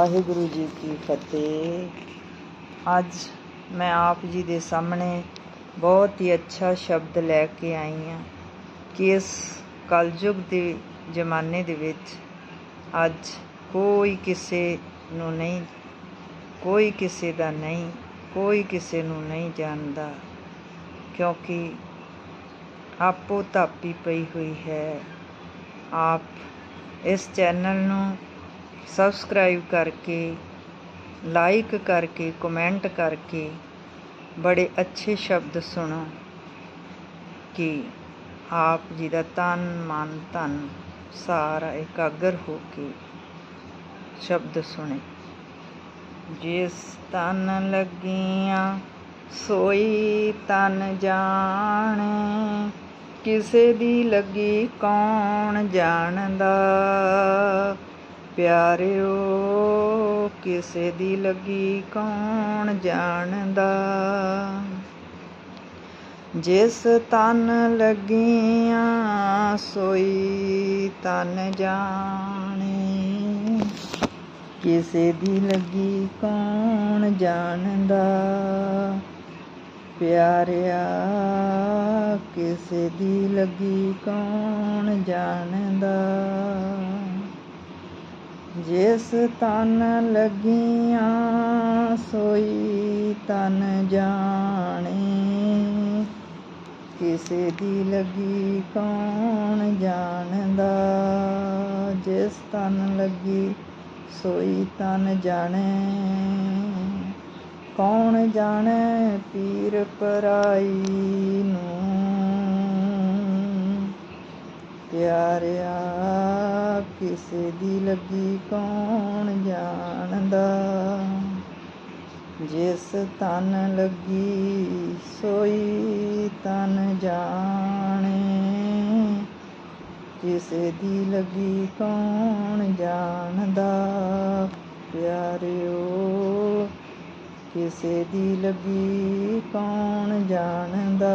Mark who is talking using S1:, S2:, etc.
S1: ਵਾਹਿਗੁਰੂ ਜੀ ਕੀ ਫਤਿਹ। ਅੱਜ ਮੈਂ ਆਪ ਜੀ ਦੇ ਸਾਹਮਣੇ ਬਹੁਤ ਹੀ ਅੱਛਾ ਸ਼ਬਦ ਲੈ ਕੇ ਆਈ ਹਾਂ ਕਿ ਇਸ ਕਲਯੁਗ ਦੇ ਜ਼ਮਾਨੇ ਦੇ ਵਿੱਚ ਅੱਜ ਕੋਈ ਕਿਸੇ ਨੂੰ ਨਹੀਂ, ਕੋਈ ਕਿਸੇ ਦਾ ਨਹੀਂ, ਕੋਈ ਕਿਸੇ ਨੂੰ ਨਹੀਂ ਜਾਣਦਾ ਕਿਉਂਕਿ ਆਪੋ ਧਾਪੀ ਪਈ ਹੋਈ ਹੈ। ਆਪ ਇਸ ਚੈਨਲ ਨੂੰ ਸਬਸਕ੍ਰਾਈਬ ਕਰਕੇ ਲਾਈਕ ਕਰਕੇ ਕਮੈਂਟ ਕਰਕੇ ਬੜੇ ਅੱਛੇ ਸ਼ਬਦ ਸੁਣੋ ਕਿ ਆਪ ਜੀ ਦਾ ਤਨ, ਮਨ, ਧਨ ਸਾਰਾ ਇਕਾਗਰ ਹੋ ਕੇ ਸ਼ਬਦ ਸੁਣੇ। ਜਿਸ ਤਨ ਲੱਗੀਆਂ, ਸੋਈ ਤਨ ਜਾਣੇ। ਕਿਸੇ ਦੀ ਲੱਗੀ ਕੌਣ ਜਾਣਦਾ? ਪਿਆਰਿਓ, ਕਿਸੇ ਦੀ ਲੱਗੀ ਕੌਣ ਜਾਣਦਾ? ਜਿਸ ਤਨ ਲੱਗੀਆਂ, ਸੋਈ ਤਨ ਜਾਣੇ। ਕਿਸੇ ਦੀ ਲੱਗੀ ਕੌਣ ਜਾਣਦਾ? ਪਿਆਰਿਆ, ਕਿਸੇ ਦੀ ਲੱਗੀ ਕੌਣ ਜਾਣਦਾ? ਜਿਸ ਤਨ ਲੱਗੀਆਂ, ਸੋਈ ਤਨ ਜਾਣੇ। ਕਿਸੇ ਦੀ ਲੱਗੀ ਕੌਣ ਜਾਣਦਾ? ਜਿਸ ਤਨ ਲੱਗੀ, ਸੋਈ ਤਨ ਜਾਣੇ। ਕੌਣ ਜਾਣੇ ਪੀਰ ਪਰਾਈ ਨੂੰ? ਪਿਆਰਿਆ ਕਿਸੇ ਦੀ ਲੱਗੀ ਕੌਣ ਜਾਣਦਾ? ਜਿਸ ਤਨ ਲੱਗੀ ਸੋਈ ਤਨ ਜਾਣੇ। ਕਿਸੇ ਦੀ ਲੱਗੀ ਕੌਣ ਜਾਣਦਾ? ਪਿਆਰਿਓ, ਕਿਸੇ ਦੀ ਲੱਗੀ ਕੌਣ ਜਾਣਦਾ?